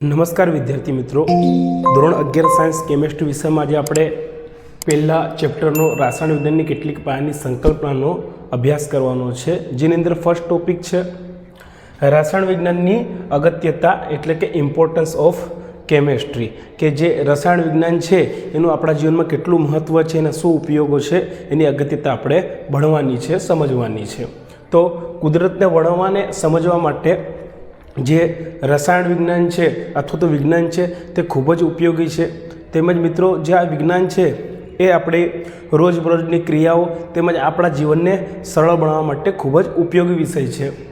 નમસ્કાર વિદ્યાર્થી મિત્રો. ધોરણ અગિયાર સાયન્સ કેમેસ્ટ્રી વિષયમાં આજે આપણે પહેલાં ચેપ્ટરનો રાસાયણ વિજ્ઞાનની કેટલીક પાયાની સંકલ્પનાનો અભ્યાસ કરવાનો છે. જેની અંદર ફર્સ્ટ ટોપિક છે રાસાયણ વિજ્ઞાનની અગત્યતા એટલે કે ઇમ્પોર્ટન્સ ઓફ કેમેસ્ટ્રી કે જે રસાયણ વિજ્ઞાન છે એનું આપણા જીવનમાં કેટલું મહત્ત્વ છે એના શું ઉપયોગો છે એની અગત્યતા આપણે ભણવાની છે, સમજવાની છે. તો કુદરતને વર્ણવવાને સમજવા માટે જે રસાયણ વિજ્ઞાન છે અથવા તો વિજ્ઞાન છે તે ખૂબ જ ઉપયોગી છે. તેમજ મિત્રો, જે આ વિજ્ઞાન છે એ આપણે રોજબરોજની ક્રિયાઓ તેમજ આપણા જીવનને સરળ બનાવવા માટે ખૂબ જ ઉપયોગી વિષય છે.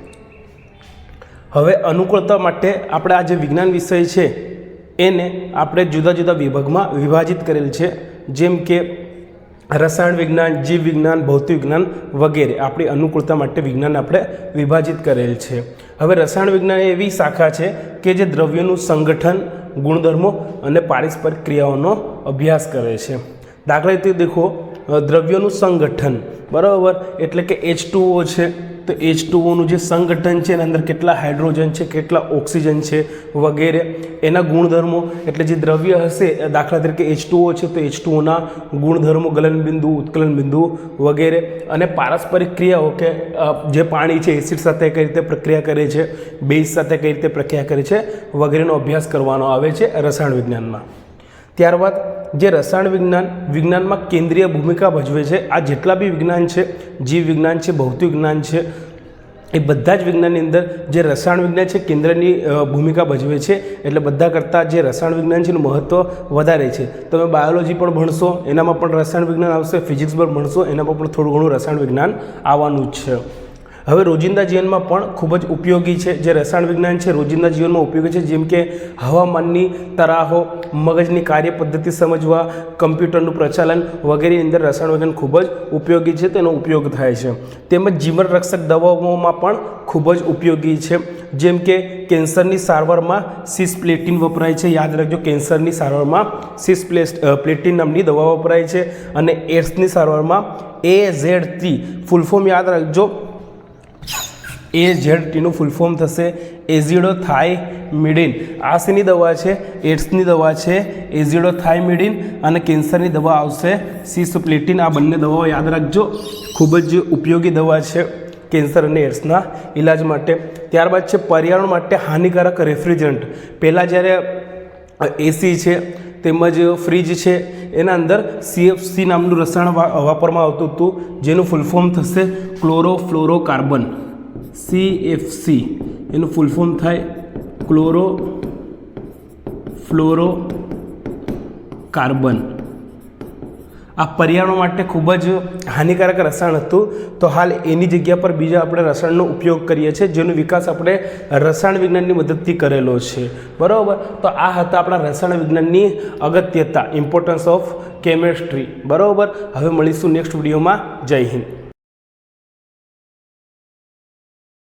હવે અનુકૂળતા માટે આપણે આ જે વિજ્ઞાન વિષય છે, એને આપણે જુદા જુદા વિભાગમાં વિભાજિત કરેલ છે. જેમ કે રસાયણ વિજ્ઞાન, જીવ વિજ્ઞાન, ભૌતિક વિજ્ઞાન વગેરે આપણી અનુકૂળતા માટે વિજ્ઞાન આપણે વિભાજિત કરેલ છે. હવે રસાયણ વિજ્ઞાન એવી શાખા છે કે જે દ્રવ્યનું સંગઠન, ગુણધર્મો અને પારસ્પરિક ક્રિયાઓનો અભ્યાસ કરે છે. દાખલા તરીકે દેખો દ્રવ્યોનું સંગઠન, બરાબર? એટલે કે એચ છે, તો એચ ટુઓનું જે સંગઠન છે, એના અંદર કેટલા હાઇડ્રોજન છે, કેટલા ઓક્સિજન છે વગેરે, એના ગુણધર્મો, એટલે જે દ્રવ્ય હશે દાખલા તરીકે એચ છે, તો એચ ટુઓના ગુણધર્મો, ગલનબિંદુ ઉત્કલન બિંદુ વગેરે, અને પારસ્પરિક ક્રિયાઓ કે જે પાણી છે, એસિડ સાથે કઈ રીતે પ્રક્રિયા કરે છે, બેઝ સાથે કઈ રીતે પ્રક્રિયા કરે છે વગેરેનો અભ્યાસ કરવાનો આવે છે રસાયણ વિજ્ઞાનમાં. ત્યારબાદ જે રસાયણ વિજ્ઞાન, વિજ્ઞાનમાં કેન્દ્રીય ભૂમિકા ભજવે છે, આ જેટલા બી વિજ્ઞાન છે, જીવ વિજ્ઞાન છે, ભૌતિક વિજ્ઞાન છે, એ બધા જ વિજ્ઞાનની અંદર જે રસાયણ વિજ્ઞાન છે, કેન્દ્રની ભૂમિકા ભજવે છે, એટલે બધા કરતાં જે રસાયણ વિજ્ઞાન છે, એનું મહત્ત્વ વધારે છે. તમે બાયોલોજી પણ ભણશો, એનામાં પણ રસાયણ વિજ્ઞાન આવશે, ફિઝિક્સ પણ ભણશો, એનામાં પણ થોડું ઘણું રસાયણ વિજ્ઞાન આવવાનું જ છે. હવે રોજિંદા જીવનમાં પણ ખૂબ જ ઉપયોગી છે. જે રસાયણ વિજ્ઞાન છે, રોજિંદા જીવનમાં ઉપયોગી છે, જેમ કે હવામાનની તરાહો, મગજની કાર્ય પદ્ધતિ સમજવા, કમ્પ્યુટરનું પ્રચાલન વગેરેની અંદર રસાયણ વિજ્ઞાન ખૂબ જ ઉપયોગી છે, તેનો ઉપયોગ થાય છે. તેમજ જીવન રક્ષક દવાઓમાં પણ ખૂબ જ ઉપયોગી છે. જેમ કે કેન્સરની સારવારમાં સિસપ્લેટિન વપરાય છે. યાદ રાખજો, કેન્સરની સારવારમાં સિસપ્લેસ પ્લેટિન નામની દવા વપરાય છે. અને એડ્સની સારવારમાં A Z T full form યાદ રાખજો એ ઝેડ ટીનું ફૂલ ફોર્મ થશે. એઝિડો થાઇમિડિન આ શેની દવા છે? એડ્સની દવા છે. એઝિડો થાઇમિડિન અને કેન્સરની દવા આવશે. સિસપ્લેટિન આ બંને દવાઓ યાદ રાખજો. ખૂબ જ ઉપયોગી દવા છે કેન્સર અને એડ્સના ઇલાજ માટે. ત્યારબાદ છે પર્યાવરણ માટે હાનિકારક રેફ્રિજરન્ટ. પહેલાં જ્યારે એસી છે, તેમજ ફ્રીજ છે, એના અંદર સીએફસી નામનું રસાયણ વાપરવામાં આવતું હતું, જેનું ફૂલ ફોર્મ થશે ક્લોરોફ્લોરોકાર્બન. સીએફસી એનું ફૂલ ફોર્મ થાય ક્લોરો ફ્લોરો કાર્બન આ પર્યાવરણ માટે ખૂબ જ હાનિકારક રસાયણ હતું. તો હાલ એની જગ્યા પર બીજા આપણે રસાયણનો ઉપયોગ કરીએ છીએ, જેનો વિકાસ આપણે રસાયણ વિજ્ઞાનની મદદથી કરેલો છે. બરાબર? તો આ હતા આપણા રસાયણ વિજ્ઞાનની અગત્યતા ઇમ્પોર્ટન્સ ઓફ કેમેસ્ટ્રી બરાબર? હવે મળીશું નેક્સ્ટ વિડીયોમાં જય હિન્દ.